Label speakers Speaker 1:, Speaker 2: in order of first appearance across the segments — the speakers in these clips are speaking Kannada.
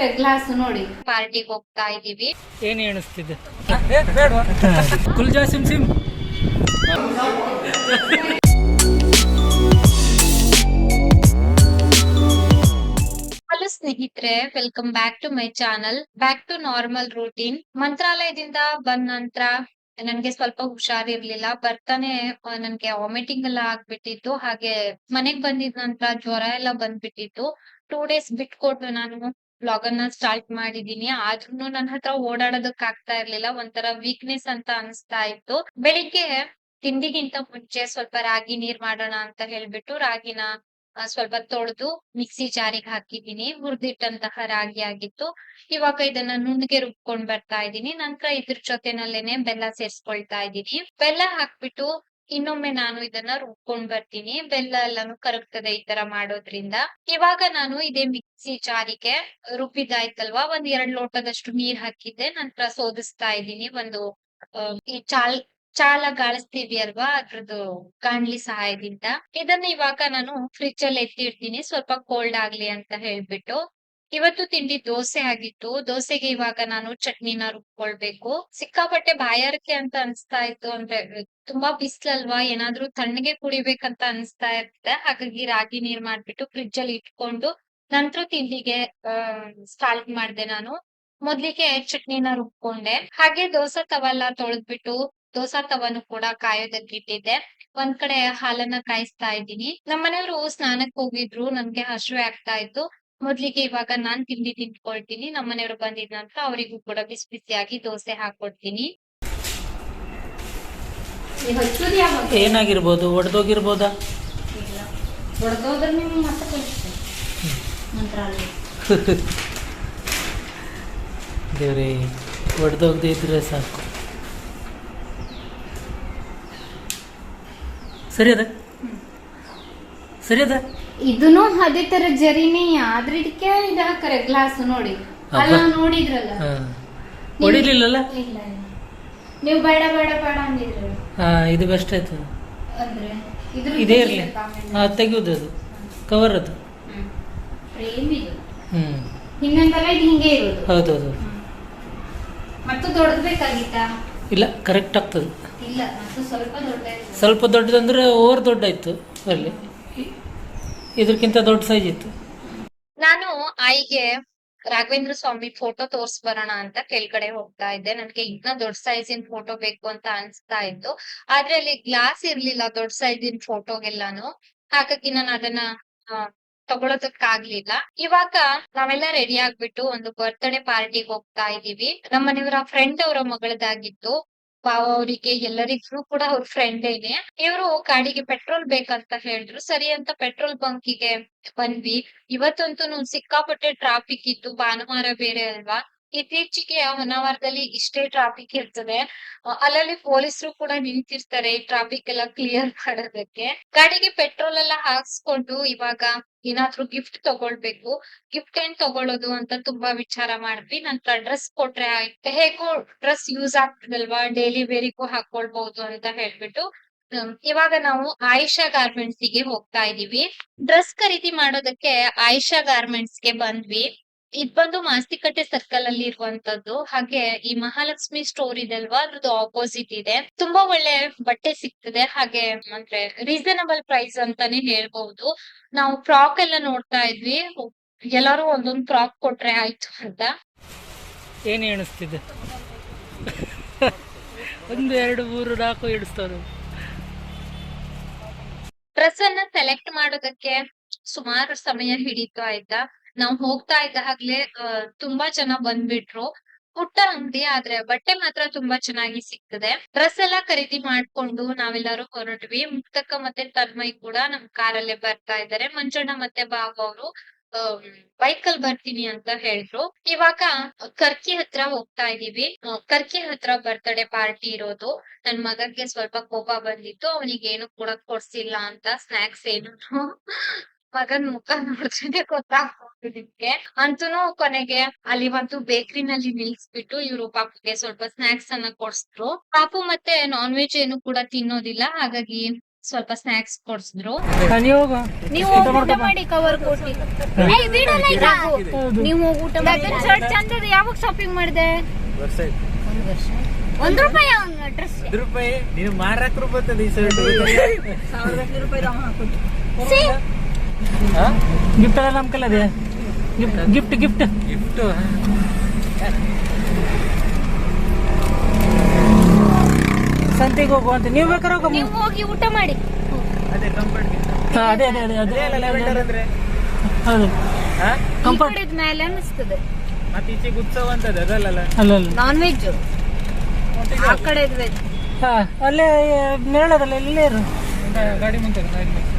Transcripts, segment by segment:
Speaker 1: ಹಾಕರೆ ಗ್ಲಾಸ್ ನೋಡಿ.
Speaker 2: ಪಾರ್ಟಿಗೆ ಹೋಗ್ತಾ ಇದೀವಿ.
Speaker 3: ಏನು ಎಣಿಸ್ತಿದೆ? ಕುಲ್ಜಾ ಸಿಮ್ ಸಿಮ್.
Speaker 2: ಹಲೋ ಸ್ನೇಹಿತರೆ welcome back to my channel back to normal routine ಮಂತ್ರಾಲಯದಿಂದ ಬಂದ ನಂತರ ನನ್ಗೆ ಸ್ವಲ್ಪ ಹುಷಾರಿರ್ಲಿಲ್ಲ. ಬರ್ತಾನೆ ನನ್ಗೆ ವಾಮಿಟಿಂಗ್ ಎಲ್ಲ ಆಗ್ಬಿಟ್ಟಿತ್ತು. ಹಾಗೆ ಮನೆಗ್ ಬಂದಿದ ನಂತರ ಜ್ವರ ಎಲ್ಲ ಬಂದ್ಬಿಟ್ಟಿತ್ತು. ಟೂ ಡೇಸ್ ಬಿಟ್ಕೊಟ್ಟು ನಾನು. ಬ್ಲಾಗ್ ಅನ್ನ ಸ್ಟಾರ್ಟ್ ಮಾಡಿದೀನಿ. ಆದ್ರೂ ನನ್ನ ಹತ್ರ ಓಡಾಡೋದಕ್ ಆಗ್ತಾ ಇರ್ಲಿಲ್ಲ, ಒಂಥರ ವೀಕ್ನೆಸ್ ಅಂತ ಅನಿಸ್ತಾ ಇತ್ತು. ಬೆಳಿಗ್ಗೆ ತಿಂಡಿಗಿಂತ ಮುಂಚೆ ಸ್ವಲ್ಪ ರಾಗಿ ನೀರ್ ಮಾಡೋಣ ಅಂತ ಹೇಳ್ಬಿಟ್ಟು ರಾಗಿನ ಸ್ವಲ್ಪ ತೊಳೆದು ಮಿಕ್ಸಿ ಜಾರಿಗೆ ಹಾಕಿದೀನಿ. ಹುರಿದಿಟ್ಟಂತಹ ರಾಗಿ ಆಗಿತ್ತು. ಇವಾಗ ಇದನ್ನ ನುಣ್ಣಗೆ ರುಬ್ಕೊಂಡ್ ಬರ್ತಾ ಇದ್ದೀನಿ ನಂತರ ಇದ್ರ ಜೊತೆನಲ್ಲೇನೆ ಬೆಲ್ಲ ಸೇರ್ಸ್ಕೊಳ್ತಾ ಇದ್ದೀನಿ ಬೆಲ್ಲ ಹಾಕ್ಬಿಟ್ಟು ಇನ್ನೊಮ್ಮೆ ನಾನು ಇದನ್ನ ರುಬ್ಕೊಂಡ್ ಬರ್ತೀನಿ. ಬೆಲ್ಲ ಎಲ್ಲಾನು ಕರಗ್ತದೆ ಈ ತರ ಮಾಡೋದ್ರಿಂದ. ಇವಾಗ ನಾನು ಇದೇ ಮಿಕ್ಸಿ ಜಾರಿಗೆ ರುಬ್ಬಿದಾಯ್ತಲ್ವಾ ಒಂದ್ ಎರಡ್ ಲೋಟದಷ್ಟು ನೀರ್ ಹಾಕಿದ್ದೆ. ನಂತರ ಸೋದಿಸ್ತಾ ಇದೀನಿ ಒಂದು ಈ ಚಾಲ್, ಚಾಲ ಗಾಳಿಸ್ತೀವಿ ಅಲ್ವಾ ಅದ್ರದ್ದು ಗಾಂಡ್ಲಿ ಸಹಾಯದಿಂದ. ಇದನ್ನ ಇವಾಗ ನಾನು ಫ್ರಿಡ್ಜ್ ಅಲ್ಲಿ ಎತ್ತಿಡ್ತೀನಿ. ಸ್ವಲ್ಪ ಕೋಲ್ಡ್ ಆಗ್ಲಿ ಅಂತ ಹೇಳ್ಬಿಟ್ಟು. ಇವತ್ತು ತಿಂಡಿ ದೋಸೆ ಆಗಿತ್ತು. ದೋಸೆಗೆ ಇವಾಗ ನಾನು ಚಟ್ನಿನ ರುಬ್ಕೊಳ್ಬೇಕು. ಸಿಕ್ಕಾಪಟ್ಟೆ ಬಾಯಾರಿಕೆ ಅಂತ ಅನ್ಸ್ತಾ ಇತ್ತು ಅಂದ್ರೆ ತುಂಬಾ ಬಿಸ್ಲಲ್ವಾ? ಏನಾದ್ರೂ ತಣ್ಣಗೆ ಕುಡಿಬೇಕಂತ ಅನ್ಸ್ತಾ ಇರುತ್ತೆ ಹಾಗಾಗಿ ರಾಗಿ ನೀರ್ ಮಾಡ್ಬಿಟ್ಟು ಫ್ರಿಡ್ಜ್ ಅಲ್ಲಿ ಇಟ್ಕೊಂಡು ನಂತರ ತಿಂಡಿಗೆ ಸ್ಟಾರ್ಟ್ ಮಾಡ್ದೆ ನಾನು. ಮೊದ್ಲಿಗೆ ಚಟ್ನಿನ ರುಬ್ಕೊಂಡೆ. ಹಾಗೆ ದೋಸಾ ತವ ಎಲ್ಲ ತೊಳೆದ್ಬಿಟ್ಟು ದೋಸಾ ತವನು ಕೂಡ ಕಾಯೋದಕ್ಕೆ ಇಟ್ಟಿದ್ದೆ. ಒಂದ್ ಕಡೆ ಹಾಲನ್ನ ಕಾಯಿಸ್ತಾ ಇದ್ದೀನಿ. ನಮ್ಮನೆಯವರು ಸ್ನಾನಕ್ ಹೋಗಿದ್ರು. ನನ್ಗೆ ಹಸಿವೆ ಆಗ್ತಾ ಇತ್ತು. ಮೊದ್ಲಿಗೆ ಇವಾಗ ನಾನ್ ತಿಂಡಿ ತಿಂದ್ಕೊಳ್ತೀನಿ. ನಮ್ಮನೆಯವರು ಬಂದಿದ್ ನಂತರ ಅವರಿಗೂ ಕೂಡ ಬಿಸಿ ಬಿಸಿಯಾಗಿ ದೋಸೆ ಹಾಕೊಡ್ತೀನಿ.
Speaker 3: ಏನಾಗಿರ್ಬೋದು? ಒಡೆದೋಗಿರ್ಬೋದಾ?
Speaker 1: ನಿಮ್ಗೆ ಮತ್ತೆ ಕಳಿಸ್ತೇನೆ ಮಂತ್ರಾಲಯ
Speaker 3: ದೇವ್ರೇ ಒಡೆದೋಗದೆ ಇದ್ರೆ ಸಾಕು. ಸರಿ ಅದ? ಸರಿ ಅದ?
Speaker 1: ಇದನ್ನು ಅದೇ ತರ ಜರಿನೇ ಆದ್ರೆ ಇದಕ್ಕೆ ಇದು ಹಾಕರೆ ಗ್ಲಾಸ್ ನೋಡಿ. ಅಲ್ಲ. ನೋಡಿದ್ರಲ್ಲ.
Speaker 3: ಹೊಡಿಲಿಲ್ಲಲ್ಲ?
Speaker 1: ನೀವು ಬೇಡ ಬೇಡ ಬೇಡ ಅಂದಿದ್ರಲ್ಲ.
Speaker 3: ಹಾಂ ಇದು ಬೆಸ್ಟ್ ಆಯ್ತು
Speaker 1: ಅಂದ್ರೆ ಇದ್ರ
Speaker 3: ಇದೇ ಇರಲಿ. ಹಾಂ ತೆಗೆಯೋದು ಅದು. ಕವರ್ ಅದು.
Speaker 1: ಫ್ರೇಮ್ ಇದು.
Speaker 3: ಹ್ಞೂ
Speaker 1: ಇದು ಹಿಂಗೆ ಇರೋದು.
Speaker 3: ಹೌದೌದು.
Speaker 1: ಮತ್ತು
Speaker 3: ಇಲ್ಲ ಕರೆಕ್ಟ್ ಆಗ್ತದೆ.
Speaker 1: ಇಲ್ಲ ಮತ್ತು ಸ್ವಲ್ಪ ದೊಡ್ಡ
Speaker 3: ಸ್ವಲ್ಪ ದೊಡ್ಡದಂದ್ರೆ ಓವರ್ ದೊಡ್ಡಾಯ್ತು ಅಲ್ಲಿ ಇದ್ರಕ್ಕಿಂತ ಇದಕ್ಕಿಂತ ದೊಡ್ಡ ಸೈಜ್ ಇತ್ತು.
Speaker 2: ನಾನು ಆಯಿಗೆ ರಾಘವೇಂದ್ರ ಸ್ವಾಮಿ ಫೋಟೋ ತೋರ್ಸ್ ಬರೋಣ ಅಂತ ಕೆಳಗಡೆ ಹೋಗ್ತಾ ಇದ್ದೆ. ನನ್ಗೆ ಇನ್ನ ದೊಡ್ಡ ಸೈಜಿನ ಫೋಟೋ ಬೇಕು ಅಂತ ಅನ್ಸ್ತಾ ಇತ್ತು. ಆದ್ರೆ ಅಲ್ಲಿ ಗ್ಲಾಸ್ ಇರ್ಲಿಲ್ಲ ದೊಡ್ಡ ಸೈಜಿನ ಫೋಟೋಗೆಲ್ಲಾನು ಹಾಗಾಗಿ ನಾನು ಅದನ್ನ ತಗೊಳೋದಕ್ಕಾಗ್ಲಿಲ್ಲ. ಇವಾಗ ನಾವೆಲ್ಲ ರೆಡಿ ಆಗ್ಬಿಟ್ಟು ಒಂದು ಬರ್ತ್ಡೇ ಪಾರ್ಟಿಗೆ ಹೋಗ್ತಾ ಇದೀವಿ. ನಮ್ಮ ಮನೆಯವರ ಫ್ರೆಂಡ್ ಅವರ ಮಗಳದಾಗಿತ್ತು ಪಾವ ಅವರಿಗೆ ಎಲ್ಲರಿಗೂ ಕೂಡ ಅವ್ರ ಫ್ರೆಂಡ್ ಇದೆ. ಇವರು ಗಾಡಿಗೆ ಪೆಟ್ರೋಲ್ ಬೇಕಂತ ಹೇಳಿದ್ರು. ಸರಿ ಅಂತ ಪೆಟ್ರೋಲ್ ಬಂಕಿಗೆ ಬಂದ್ವಿ. ಇವತ್ತಂತೂ ಸಿಕ್ಕಾಪಟ್ಟೆ ಟ್ರಾಫಿಕ್ ಇತ್ತು. ಭಾನುವಾರ ಬೇರೆ ಅಲ್ವಾ? ಇತ್ತೀಚೆಗೆ ಹೊನ್ನಾವರದಲ್ಲಿ ಇಷ್ಟೇ ಟ್ರಾಫಿಕ್ ಇರ್ತದೆ. ಅಲ್ಲಲ್ಲಿ ಪೊಲೀಸರು ಕೂಡ ನಿಂತಿರ್ತಾರೆ ಟ್ರಾಫಿಕ್ ಎಲ್ಲ ಕ್ಲಿಯರ್ ಮಾಡೋದಕ್ಕೆ. ಗಾಡಿಗೆ ಪೆಟ್ರೋಲ್ ಎಲ್ಲ ಹಾಕ್ಸ್ಕೊಂಡು ಇವಾಗ ಏನಾದ್ರೂ ಗಿಫ್ಟ್ ತಗೊಳ್ಬೇಕು. ಗಿಫ್ಟ್ ಏನ್ ತಗೊಳ್ಳೋದು ಅಂತ ತುಂಬಾ ವಿಚಾರ ಮಾಡಿದ್ವಿ. ನಂತರ ಡ್ರೆಸ್ ಕೊಟ್ರೆ ಆಯ್ತು. ಹೇಗೋ ಡ್ರೆಸ್ ಯೂಸ್ ಆಗ್ತದಲ್ವಾ? ಡೈಲಿ ವೇರಿಗೂ ಹಾಕೊಳ್ಬಹುದು ಅಂತ ಹೇಳ್ಬಿಟ್ಟು ಇವಾಗ ನಾವು ಆಯಿಷಾ ಗಾರ್ಮೆಂಟ್ಸ್ಗೆ ಹೋಗ್ತಾ ಇದೀವಿ. ಡ್ರೆಸ್ ಖರೀದಿ ಮಾಡೋದಕ್ಕೆ ಆಯಿಷಾ ಗಾರ್ಮೆಂಟ್ಸ್ಗೆ ಬಂದ್ವಿ. ಇದ್ ಬಂದು ಮಾಸ್ತಿಕಟ್ಟೆ ಸರ್ಕಲ್ ಅಲ್ಲಿ ಇರುವಂತದ್ದು. ಹಾಗೆ ಈ ಮಹಾಲಕ್ಷ್ಮಿ ಸ್ಟೋರ್ ಇದೆ ಅಲ್ವಾ ಅದ್ರದ್ದು ಆಪೋಸಿಟ್ ಇದೆ. ತುಂಬಾ ಒಳ್ಳೆ ಬಟ್ಟೆ ಸಿಗ್ತದೆ. ಹಾಗೆ ಅಂದ್ರೆ ರೀಸನಬಲ್ ಪ್ರೈಸ್ ಅಂತಾನೆ ಹೇಳ್ಬಹುದು. ನಾವು ಫ್ರಾಕ್ ಎಲ್ಲ ನೋಡ್ತಾ ಇದ್ವಿ. ಎಲ್ಲರೂ ಒಂದೊಂದ್ ಫ್ರಾಕ್ ಕೊಟ್ರೆ ಆಯ್ತು ಅಂತ.
Speaker 3: ಏನು ಎಣಿಸ್ತಿದೆ? ಒಂದು ಎರಡು ಮೂರು ನಾಲ್ಕು ಎಣಿಸ್ತಾವೆ
Speaker 2: ಡ್ರೆಸ್ ಅನ್ನ ಸೆಲೆಕ್ಟ್ ಮಾಡೋದಕ್ಕೆ ಸುಮಾರು ಸಮಯ ಹಿಡಿತು ಆಯ್ತಾ ನಾವ್ ಹೋಗ್ತಾ ಇದ್ದಾಗ್ಲೇ ತುಂಬಾ ಜನ ಬಂದ್ಬಿಟ್ರು. ಪುಟ್ಟ ಅಂಗಡಿ ಆದ್ರೆ ಬಟ್ಟೆ ಮಾತ್ರ ತುಂಬಾ ಚೆನ್ನಾಗಿ ಸಿಗ್ತದೆ. ಡ್ರೆಸ್ ಎಲ್ಲಾ ಖರೀದಿ ಮಾಡ್ಕೊಂಡು ನಾವೆಲ್ಲರೂ ಹೊರಟ್ವಿ. ಮುಕ್ತಕ್ಕ ಮತ್ತೆ ತನ್ಮಯ್ ಕೂಡ ನಮ್ ಕಾರಲ್ಲೇ ಬರ್ತಾ ಇದ್ದಾರೆ. ಮಂಜಣ್ಣ ಮತ್ತೆ ಬಾಬು ಅವರು ಬೈಕ್ ಅಲ್ಲಿ ಬರ್ತೀನಿ ಅಂತ ಹೇಳಿದ್ರು. ಇವಾಗ ಕರ್ಕಿ ಹತ್ರ ಹೋಗ್ತಾ ಇದೀವಿ. ಕರ್ಕಿ ಹತ್ರ ಬರ್ತ್ಡೇ ಪಾರ್ಟಿ ಇರೋದು. ನನ್ ಮಗನ್ಗೆ ಸ್ವಲ್ಪ ಕೋಪ ಬಂದಿತ್ತು. ಅವನಿಗೆ ಏನು ಕೂಡ ಕೊಡ್ಸಿಲ್ಲ ಅಂತ, ಸ್ನಾಕ್ಸ್ ಏನು ಮಗನ್ ಮುಖ ನೋಡ್ತಿದ್ದೆ ಗೊತ್ತಾಗ್ಬೋದು ನಿಮ್ಗೆ. ಅಂತೂ ಕೊನೆಗೆ ಅಲ್ಲಿ ಒಂದು ಬೇಕರಿನಲ್ಲಿ ನಿಲ್ಸ್ಬಿಟ್ಟು ಇವ್ರು ಪಾಪುಗೆ ಸ್ವಲ್ಪ ಸ್ನಾಕ್ಸ್ ಅನ್ನ ಕೊಡ್ಸಿದ್ರು. ಪಾಪು ಮತ್ತೆ ನಾನ್ ವೆಜ್ ಏನು ಕೂಡ ತಿನ್ನೋದಿಲ್ಲ ಹಾಗಾಗಿ ಸ್ವಲ್ಪ ಸ್ನಾಕ್ಸ್ ಕೊಡ್ಸಿದ್ರು.
Speaker 3: ನೀವು
Speaker 1: ನೀವು ಹೋಗಿ ಊಟ ಮಾಡಿ ಕವರ್ ಕೊಟ್ಟಿ. ನೀವು ಹೋಗಿ ಊಟ ಮಾಡಿ ಶರ್ಟ್ ಚಂದ ಯಾವಾಗ ಶಾಪಿಂಗ್ ಮಾಡಿದೆ? ಒಂದ್ ರೂಪಾಯಿ ಡ್ರೆಸ್
Speaker 4: ರೂಪಾಯಿ? ನೀನು ಮಾರಕ್ ರೂಪಾಯಿ ಈ ಶರ್ಟ್
Speaker 3: ಗಿಫ್ಟ್ ಎಲ್ಲ ನಮ್ಮ ಕಲ್ಲ ಅದೇ ಗಿಫ್ಟ್ ಗಿಫ್ಟ್
Speaker 4: ಗಿಫ್ಟ್
Speaker 3: ಸಂತೆಗೆ ಹೋಗು ಅಂತ. ನೀವು ಬೇಕಾದ್ರೆ ಹೋಗಮ್ಮ.
Speaker 1: ಹೋಗಿ ಊಟ ಮಾಡಿ.
Speaker 4: ಅದೇ ಕಂಫರ್ಟ್
Speaker 3: ಹಾ, ಅದೇ ಅದೇ ಅದೇ ಅದೇ.
Speaker 4: ಅದೇ ಅಲ್ಲ
Speaker 3: ಹೌದು. ಕಂಫರ್ಟ್
Speaker 1: ಮೇಲೆ ಅನಿಸ್ತದೆ
Speaker 4: ಮತ್ತೆ ಈಚೆಗೆ ಉತ್ಸವ ಅಂತದ್ದು ಅದಲ್ಲ
Speaker 3: ಅಲ್ಲ? ಅಲ್ಲ
Speaker 1: ನಾನ್ ವೆಜ್ ಆ ಕಡೆ ವೆಜ್
Speaker 3: ಹಾ ಅಲ್ಲೇ ಮೇಳದಲ್ಲ ಇಲ್ಲೇ ಇರು.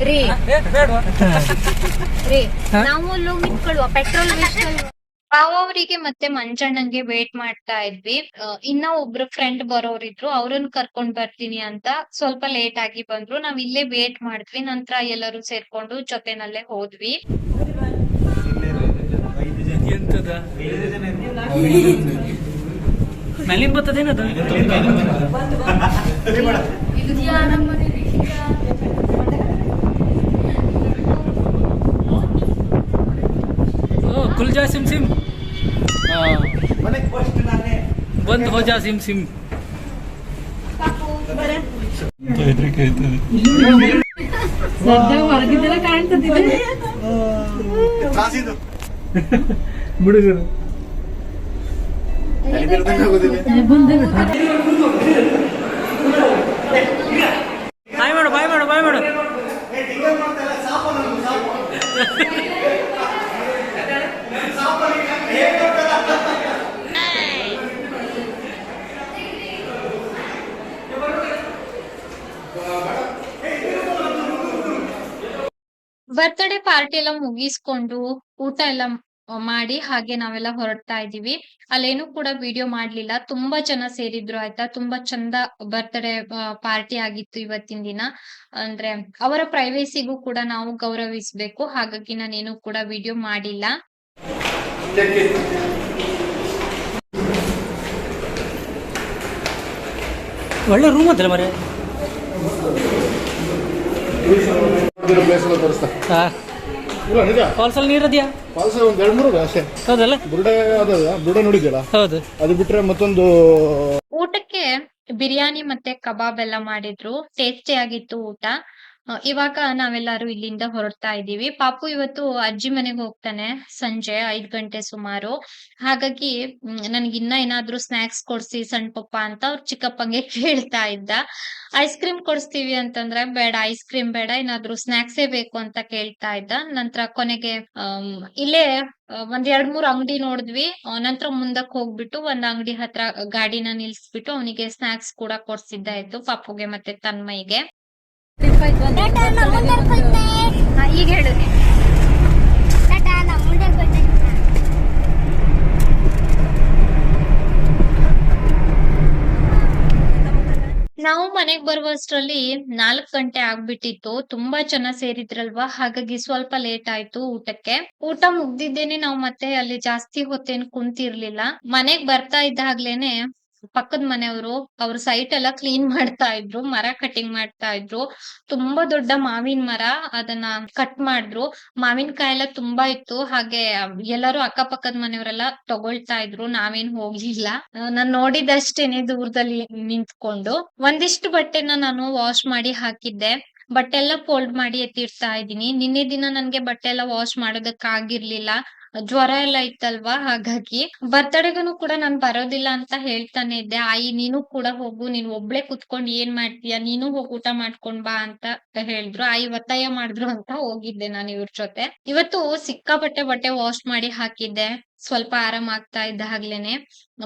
Speaker 1: ರೀ.
Speaker 4: ಏ, ಬೇಡ್ವಾ?
Speaker 1: ರೀ ನಾವು ಅಲ್ಲಿ ಹೋಗಿ ನಿಂತ್ಕೊಳ್ಳುವ ಪೆಟ್ರೋಲ್ ವೇಸ್ಟ್ ಅಲ್ವಾ
Speaker 2: ಅವರಿಗೆ ಮತ್ತೆ ಮಂಜಣ್ಣಂಗೆ ವೇಟ್ ಮಾಡ್ತಾ ಇದ್ವಿ. ಇನ್ನ ಒಬ್ರು ಫ್ರೆಂಡ್ ಬರೋರಿದ್ರು ಅವ್ರನ್ನ ಕರ್ಕೊಂಡ್ ಬರ್ತೀನಿ ಅಂತ ಸ್ವಲ್ಪ ಲೇಟ್ ಆಗಿ ಬಂದ್ರು. ನಾವ್ ಇಲ್ಲೇ ವೇಟ್ ಮಾಡಿದ್ವಿ ನಂತರ ಎಲ್ಲರೂ ಸೇರ್ಕೊಂಡು ಜೊತೆನಲ್ಲೇ ಹೋದ್ವಿ.
Speaker 3: ಇದು ಮೇಲಿಂದ ಬರ್ತದೇನದು ಓ ಕುಲ್ ಜಾ ಸಿಮ್ ಸಿಮ್ ಬಂದ್ ಹೋ ಜಾ ಸಿಮ್ ಸಿಮ್
Speaker 4: ಹುಡುಗರು
Speaker 3: ಬಾಯ್ ಮಾಡು ಬಾಯ್ ಮಾಡು ಬಾಯ್ ಮಾಡು
Speaker 2: ಬರ್ತ್ಡೇ ಪಾರ್ಟಿ ಎಲ್ಲ ಮುಗಿಸ್ಕೊಂಡು ಊಟ ಎಲ್ಲ ಮಾಡಿ ಹಾಗೆ ನಾವೆಲ್ಲ ಹೊರಡ್ತಾ ಇದೀವಿ ಅಲ್ಲೇನು ಕೂಡ ವಿಡಿಯೋ ಮಾಡ್ಲಿಲ್ಲ. ತುಂಬಾ ಜನ ಸೇರಿದ್ರು ಆಯ್ತಾ? ತುಂಬಾ ಚಂದ ಬರ್ತ್ಡೇ ಪಾರ್ಟಿ ಆಗಿತ್ತು ಇವತ್ತಿನ ದಿನ. ಅಂದ್ರೆ ಅವರ ಪ್ರೈವೇಸಿಗೂ ಕೂಡ ನಾವು ಗೌರವಿಸ್ಬೇಕು. ಹಾಗಾಗಿ ನಾನೇನು ಕೂಡ ವಿಡಿಯೋ ಮಾಡಿಲ್ಲ.
Speaker 3: ಒಳ್ಳೆ ರೂಮ್ ಅಂತಲ್ಲ ಮರೆ ಫಾಲ್ಸಲ್ಲಿ ನೀರದ್ಯಾ?
Speaker 5: ಫಾಲ್ಸ್ ಒಂದು ಎರಡು ಮೂರು ಅಷ್ಟೇ.
Speaker 3: ಹೌದಲ್ಲ?
Speaker 5: ಬುರುಡೆ ಅದಲ್ಲ ಬುರುಡೆ ನೋಡಿದ್ಯಲ್ಲ?
Speaker 3: ಹೌದು.
Speaker 5: ಅದು ಬಿಟ್ರೆ ಮತ್ತೊಂದು
Speaker 2: ಊಟಕ್ಕೆ ಬಿರಿಯಾನಿ ಮತ್ತೆ ಕಬಾಬ್ ಎಲ್ಲ ಮಾಡಿದ್ರು. ಟೇಸ್ಟಿ ಆಗಿತ್ತು ಊಟ. ಇವಾಗ ನಾವೆಲ್ಲರೂ ಇಲ್ಲಿಂದ ಹೊರಡ್ತಾ ಇದೀವಿ ಪಾಪು ಇವತ್ತು ಅಜ್ಜಿ ಮನೆಗೆ ಹೋಗ್ತಾನೆ ಸಂಜೆ ಐದ್ ಗಂಟೆ ಸುಮಾರು. ಹಾಗಾಗಿ ನನ್ಗೆ ಇನ್ನ ಏನಾದ್ರೂ ಸ್ನಾಕ್ಸ್ ಕೊಡ್ಸಿ ಸಣ್ಣ ಪಪ್ಪ ಅಂತ ಅವ್ರ ಚಿಕ್ಕಪ್ಪಂಗೆ ಕೇಳ್ತಾ ಇದ್ದ. ಐಸ್ ಕ್ರೀಮ್ ಕೊಡಿಸ್ತೀವಿ ಅಂತಂದ್ರೆ ಬೇಡ ಐಸ್ ಕ್ರೀಮ್ ಬೇಡ ಏನಾದ್ರೂ ಸ್ನಾಕ್ಸೇ ಬೇಕು ಅಂತ ಕೇಳ್ತಾ ಇದ್ದ. ನಂತರ ಕೊನೆಗೆ ಇಲ್ಲೇ ಒಂದ್ ಎರಡ್ ಮೂರ್ ಅಂಗಡಿ ನೋಡಿದ್ವಿ. ನಂತರ ಮುಂದಕ್ಕೆ ಹೋಗ್ಬಿಟ್ಟು ಒಂದ್ ಅಂಗಡಿ ಹತ್ರ ಗಾಡಿನ ನಿಲ್ಸ್ಬಿಟ್ಟು ಅವನಿಗೆ ಸ್ನಾಕ್ಸ್ ಕೂಡ ಕೊಡ್ಸಿದ್ದಾಯ್ತು ಪಾಪುಗೆ ಮತ್ತೆ ತನ್ಮಯ್ಗೆ.
Speaker 1: ಹಾ, ಈಗ ಹೇಳು.
Speaker 2: ನಾವು ಮನೆಗ್ ಬರುವಷ್ಟ್ರಲ್ಲಿ ನಾಲ್ಕ್ ಗಂಟೆ ಆಗ್ಬಿಟ್ಟಿತ್ತು. ತುಂಬಾ ಜನ ಸೇರಿದ್ರಲ್ವಾ? ಹಾಗಾಗಿ ಸ್ವಲ್ಪ ಲೇಟ್ ಆಯ್ತು ಊಟಕ್ಕೆ. ಊಟ ಮುಗ್ದಿದ್ದೇನೆ. ನಾವು ಮತ್ತೆ ಅಲ್ಲಿ ಜಾಸ್ತಿ ಹೊತ್ತೇನ್ ಕುಂತಿರ್ಲಿಲ್ಲ. ಮನೆಗ್ ಬರ್ತಾ ಇದ್ದಾಗ್ಲೇನೆ ಪಕ್ಕದ ಮನೆಯವರು ಅವ್ರ ಸೈಟ್ ಎಲ್ಲ ಕ್ಲೀನ್ ಮಾಡ್ತಾ ಇದ್ರು, ಮರ ಕಟಿಂಗ್ ಮಾಡ್ತಾ ಇದ್ರು. ತುಂಬಾ ದೊಡ್ಡ ಮಾವಿನ ಮರ ಅದನ್ನ ಕಟ್ ಮಾಡಿದ್ರು. ಮಾವಿನಕಾಯಿ ಎಲ್ಲ ತುಂಬಾ ಇತ್ತು. ಹಾಗೆ ಎಲ್ಲರೂ ಅಕ್ಕಪಕ್ಕದ ಮನೆಯವರೆಲ್ಲ ತಗೊಳ್ತಾ ಇದ್ರು. ನಾವೇನ್ ಹೋಗ್ಲಿಲ್ಲ. ನಾನ್ ನೋಡಿದಷ್ಟೇನೆ ದೂರದಲ್ಲಿ ನಿಂತ್ಕೊಂಡು. ಒಂದಿಷ್ಟು ಬಟ್ಟೆನ ನಾನು ವಾಶ್ ಮಾಡಿ ಹಾಕಿದ್ದೆ. ಬಟ್ಟೆ ಎಲ್ಲ ಫೋಲ್ಡ್ ಮಾಡಿ ಎತ್ತಿಡ್ತಾ ಇದ್ದೀನಿ. ನಿನ್ನೆ ದಿನ ನನ್ಗೆ ಬಟ್ಟೆ ಎಲ್ಲ ವಾಶ್ ಮಾಡೋದಕ್ ಆಗಿರ್ಲಿಲ್ಲ ಜ್ವರ ಎಲ್ಲ ಇತ್ತಲ್ವಾ? ಹಾಗಾಗಿ ಬರ್ತಡೆಗೂ ಕೂಡ ನಾನ್ ಬರೋದಿಲ್ಲ ಅಂತ ಹೇಳ್ತಾನೆ ಇದ್ದೆ. ಆಯಿ, ನೀನು ಕೂಡ ಹೋಗು. ನೀನ್ ಒಬ್ಳೆ ಕುತ್ಕೊಂಡ್ ಏನ್ ಮಾಡ್ತೀಯ? ನೀನು ಹೋಗ್ ಊಟ ಮಾಡ್ಕೊಂಡ್ ಬಾ ಅಂತ ಹೇಳಿದ್ರು. ಆಯಿ, ಒತ್ತಾಯ ಮಾಡಿದ್ರು ಅಂತ ಹೋಗಿದ್ದೆ ನಾನು ಇವ್ರ ಜೊತೆ. ಇವತ್ತು ಸಿಕ್ಕಾಪಟ್ಟೆ ಬಟ್ಟೆ ವಾಶ್ ಮಾಡಿ ಹಾಕಿದ್ದೆ. ಸ್ವಲ್ಪ ಆರಾಮ್ ಆಗ್ತಾ ಇದ್ದ ಹಾಗ್ಲೇನೆ.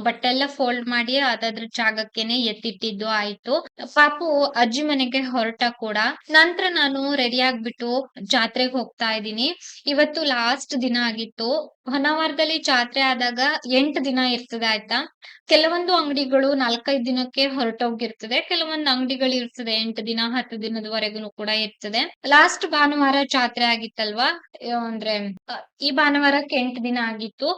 Speaker 2: ಬಟ್ಟೆ ಎಲ್ಲ ಫೋಲ್ಡ್ ಮಾಡಿ ಅದಾದ್ರ ಜಾಗಕ್ಕೆನೆ ಎತ್ತಿಟ್ಟಿದ್ದು ಆಯ್ತು. ಪಾಪು ಅಜ್ಜಿ ಮನೆಗೆ ಹೊರಟ ಕೂಡ ನಂತರ ನಾನು ರೆಡಿ ಆಗ್ಬಿಟ್ಟು ಜಾತ್ರೆಗೆ ಹೋಗ್ತಾ ಇದ್ದೀನಿ. ಇವತ್ತು ಲಾಸ್ಟ್ ದಿನ ಆಗಿತ್ತು. ಹೊನ್ನಾವಾರದಲ್ಲಿ ಜಾತ್ರೆ ಆದಾಗ ಎಂಟು ದಿನ ಇರ್ತದೆ ಆಯ್ತಾ? ಕೆಲವೊಂದು ಅಂಗಡಿಗಳು ನಾಲ್ಕೈದು ದಿನಕ್ಕೆ ಹೊರಟೋಗಿರ್ತದೆ, ಕೆಲವೊಂದು ಅಂಗಡಿಗಳು ಇರ್ತದೆ, ಎಂಟು ದಿನ, ಹತ್ತು ದಿನದವರೆಗೂ ಕೂಡ ಇರ್ತದೆ. ಲಾಸ್ಟ್ ಭಾನುವಾರ ಜಾತ್ರೆ ಆಗಿತ್ತಲ್ವಾ? ಅಂದ್ರೆ ಈ ಭಾನುವಾರಕ್ಕೆ ಎಂಟು ದಿನ ಆಗಿತ್ತು.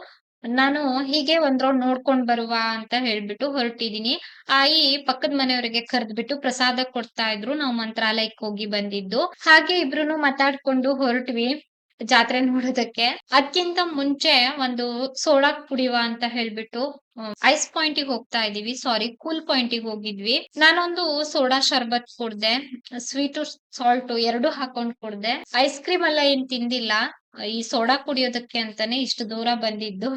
Speaker 2: ನಾನು ಹೀಗೆ ಒಂದ್ ರೌಂಡ್ ನೋಡ್ಕೊಂಡ್ ಬರುವ ಅಂತ ಹೇಳ್ಬಿಟ್ಟು ಹೊರಟಿದೀನಿ ಆಯಿ ಪಕ್ಕದ ಮನೆಯವರಿಗೆ ಕರೆದ್ಬಿಟ್ಟು ಪ್ರಸಾದ ಕೊಡ್ತಾ ಇದ್ರು. ನಾವು ಮಂತ್ರಾಲಯಕ್ಕೆ ಹೋಗಿ ಬಂದಿದ್ದು. ಹಾಗೆ ಇಬ್ರು ಮಾತಾಡ್ಕೊಂಡು ಹೊರಟ್ವಿ ಜಾತ್ರೆ ನೋಡೋದಕ್ಕೆ. ಅದಕ್ಕಿಂತ ಮುಂಚೆ ಒಂದು ಸೋಡಾ ಕುಡಿಯುವ ಅಂತ ಹೇಳ್ಬಿಟ್ಟು ಐಸ್ ಪಾಯಿಂಟ್ ಹೋಗ್ತಾ ಇದೀವಿ. ಸಾರಿ ಕೂಲ್ ಪಾಯಿಂಟ್ ಹೋಗಿದ್ವಿ. ನಾನೊಂದು ಸೋಡಾ ಶರ್ಬತ್ ಕುಡ್ದೆ ಸ್ವೀಟು ಸಾಲ್ಟ್ ಎರಡು ಹಾಕೊಂಡ್ ಕುಡ್ದೆ. ಐಸ್ ಕ್ರೀಮ್ ಎಲ್ಲ ಏನ್ ತಿಂದಿಲ್ಲ. ಈ ಸೋಡಾ ಕುಡಿಯೋದಕ್ಕೆ ಅಂತಾನೆ ಇಷ್ಟು ದೂರ ಬಂದಿದ್ದು.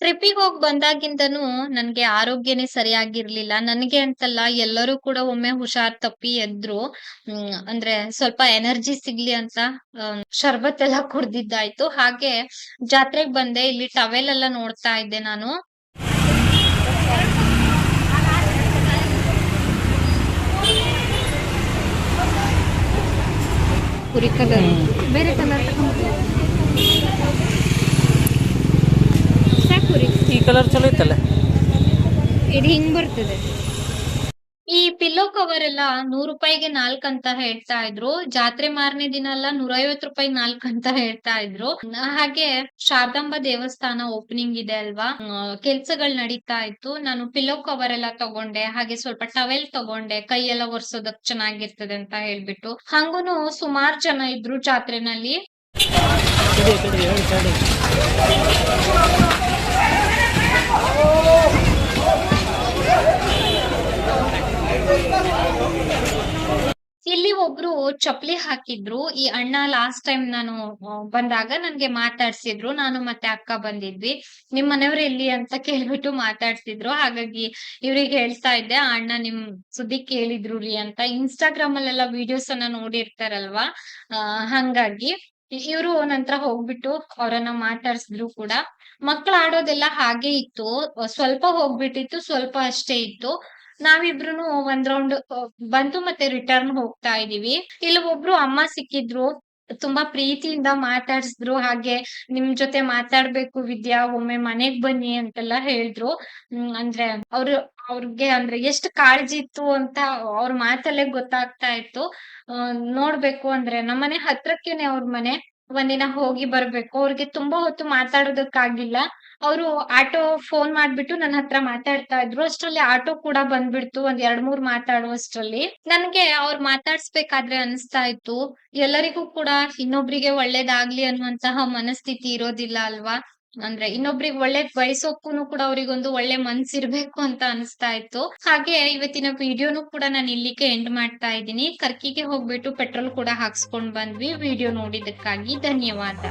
Speaker 2: ಟ್ರಿಪ್ಪಿಗೆ ಹೋಗಿ ಬಂದಾಗಿಂದನು ನನ್ಗೆ ಆರೋಗ್ಯನೇ ಸರಿಯಾಗಿರ್ಲಿಲ್ಲ. ನನಗೆ ಅಂತಲ್ಲ ಎಲ್ಲರೂ ಕೂಡ ಒಮ್ಮೆ ಹುಷಾರ್ ತಪ್ಪಿ ಎದ್ರು. ಅಂದ್ರೆ ಸ್ವಲ್ಪ ಎನರ್ಜಿ ಸಿಗ್ಲಿ ಅಂತ ಶರ್ಬತ್ ಎಲ್ಲ ಕುಡ್ದಿದ್ದಾಯ್ತು. ಹಾಗೆ ಜಾತ್ರೆಗ್ ಬಂದೆ. ಇಲ್ಲಿ ಟವೆಲ್ ಎಲ್ಲ ನೋಡ್ತಾ ಇದ್ದೆ ನಾನು.
Speaker 1: ಕುರಿ ಕಲರ್ ಬೇರೆ ಕಲರ್
Speaker 3: ಈ ಕಲರ್ ಚಲೋ ಇತ್ತಲ್ಲ
Speaker 1: ಇದು ಹಿಂಗ್ ಬರ್ತದೆ.
Speaker 2: ಈ ಪಿಲ್ಲೋ ಕವರ್ ಎಲ್ಲ ನೂರ್ ರೂಪಾಯಿಗೆ ನಾಲ್ಕ್ ಅಂತ ಹೇಳ್ತಾ ಇದ್ರು. ಜಾತ್ರೆ ಮಾರನೇ ದಿನ ಎಲ್ಲ ನೂರೈವತ್ ರೂಪಾಯಿ ನಾಲ್ಕ್ ಅಂತ ಹೇಳ್ತಾ ಇದ್ರು. ಹಾಗೆ ಶಾರದಾಂಬ ದೇವಸ್ಥಾನ ಓಪನಿಂಗ್ ಇದೆ ಅಲ್ವಾ? ಕೆಲ್ಸಗಳು ನಡೀತಾ ಇತ್ತು. ನಾನು ಪಿಲ್ಲೋ ಕವರ್ ಎಲ್ಲ ತಗೊಂಡೆ, ಹಾಗೆ ಸ್ವಲ್ಪ ಟವೆಲ್ ತಗೊಂಡೆ ಕೈ ಎಲ್ಲ ಒರ್ಸೋದಕ್ ಚೆನ್ನಾಗಿರ್ತದೆ ಅಂತ ಹೇಳ್ಬಿಟ್ಟು. ಹಂಗೂನು ಸುಮಾರು ಜನ ಇದ್ರು ಜಾತ್ರೆನಲ್ಲಿ
Speaker 3: ಕಡೆ ಕಡೆ ಎರಡು ಕಡೆ
Speaker 2: ಇಲ್ಲಿ ಒಬ್ರು ಚಪ್ಲಿ ಹಾಕಿದ್ರು. ಈ ಅಣ್ಣ ಲಾಸ್ಟ್ ಟೈಮ್ ನಾನು ಬಂದಾಗ ನನ್ಗೆ ಮಾತಾಡ್ಸಿದ್ರು. ನಾನು ಮತ್ತೆ ಅಕ್ಕ ಬಂದಿದ್ವಿ. ನಿಮ್ ಮನೆಯವ್ರು ಎಲ್ಲಿ ಅಂತ ಕೇಳ್ಬಿಟ್ಟು ಮಾತಾಡ್ಸಿದ್ರು. ಹಾಗಾಗಿ ಇವ್ರಿಗೆ ಹೇಳ್ತಾ ಇದ್ದೆ ಅಣ್ಣ ನಿಮ್ ಸುದ್ದಿ ಕೇಳಿದ್ರು ರೀ ಅಂತ. ಇನ್ಸ್ಟಾಗ್ರಾಮ್ ಅಲ್ಲೆಲ್ಲ ವಿಡಿಯೋಸ್ ಅನ್ನ ನೋಡಿರ್ತಾರಲ್ವಾ? ಹಂಗಾಗಿ ಇವ್ರು ನಂತರ ಹೋಗ್ಬಿಟ್ಟು ಅವರನ್ನ ಮಾತಾಡ್ಸಿದ್ರು ಕೂಡ. ಮಕ್ಳು ಆಡೋದೆಲ್ಲ ಹಾಗೆ ಇತ್ತು. ಸ್ವಲ್ಪ ಹೋಗ್ಬಿಟ್ಟಿತ್ತು, ಸ್ವಲ್ಪ ಅಷ್ಟೇ ಇತ್ತು. ನಾವಿಬ್ರುನು ಒಂದ್ ರೌಂಡ್ ಬಂತು ಮತ್ತೆ ರಿಟರ್ನ್ ಹೋಗ್ತಾ ಇದೀವಿ. ಇಲ್ಲಿ ಒಬ್ರು ಅಮ್ಮ ಸಿಕ್ಕಿದ್ರು, ತುಂಬಾ ಪ್ರೀತಿಯಿಂದ ಮಾತಾಡ್ಸಿದ್ರು. ಹಾಗೆ ನಿಮ್ ಜೊತೆ ಮಾತಾಡ್ಬೇಕು ವಿದ್ಯಾ, ಒಮ್ಮೆ ಮನೆಗ್ ಬನ್ನಿ ಅಂತೆಲ್ಲ ಹೇಳಿದ್ರು. ಅಂದ್ರೆ ಅವ್ರು, ಅವ್ರಿಗೆ ಅಂದ್ರೆ ಎಷ್ಟು ಕಾಳಜಿ ಇತ್ತು ಅಂತ ಅವ್ರ ಮಾತಲ್ಲೇ ಗೊತ್ತಾಗ್ತಾ ಇತ್ತು. ನೋಡ್ಬೇಕು ಅಂದ್ರೆ ನಮ್ಮನೆ ಹತ್ರಕ್ಕೇನೆ ಅವ್ರ ಮನೆ. ಒಂದಿನ ಹೋಗಿ ಬರ್ಬೇಕು. ಅವ್ರಿಗೆ ತುಂಬಾ ಹೊತ್ತು ಮಾತಾಡೋದಕ್ಕಾಗಿಲ್ಲ ಅವರು ಆಟೋ ಫೋನ್ ಮಾಡ್ಬಿಟ್ಟು ನನ್ನ ಹತ್ರ ಮಾತಾಡ್ತಾ ಇದ್ರು. ಅಷ್ಟ್ರಲ್ಲಿ ಆಟೋ ಕೂಡ ಬಂದ್ಬಿಡ್ತು. ಒಂದ್ ಎರಡ್ ಮೂರ್ ಮಾತಾಡುವಷ್ಟ್ರಲ್ಲಿ ನನ್ಗೆ ಅವ್ರು ಮಾತಾಡ್ಸ್ಬೇಕಾದ್ರೆ ಅನಿಸ್ತಾ ಇತ್ತು. ಎಲ್ಲರಿಗೂ ಕೂಡ ಇನ್ನೊಬ್ರಿಗೆ ಒಳ್ಳೇದಾಗ್ಲಿ ಅನ್ನುವಂತಹ ಮನಸ್ಥಿತಿ ಇರೋದಿಲ್ಲ ಅಲ್ವಾ? ಅಂದ್ರೆ ಇನ್ನೊಬ್ರಿಗೆ ಒಳ್ಳೆ ಬಯಸೋಕ್ಕೂನು ಕೂಡ ಅವ್ರಿಗೊಂದು ಒಳ್ಳೆ ಮನ್ಸಿರ್ಬೇಕು ಅಂತ ಅನ್ಸ್ತಾ ಇತ್ತು. ಹಾಗೆ ಇವತ್ತಿನ ವಿಡಿಯೋನು ಕೂಡ ನಾನು ಇಲ್ಲಿಗೆ ಎಂಡ್ ಮಾಡ್ತಾ ಇದ್ದೀನಿ. ಕರ್ಕಿಗೆ ಹೋಗ್ಬಿಟ್ಟು ಪೆಟ್ರೋಲ್ ಕೂಡ ಹಾಕ್ಸ್ಕೊಂಡ್ ಬಂದ್ವಿ. ವಿಡಿಯೋ ನೋಡಿದಕ್ಕಾಗಿ ಧನ್ಯವಾದ.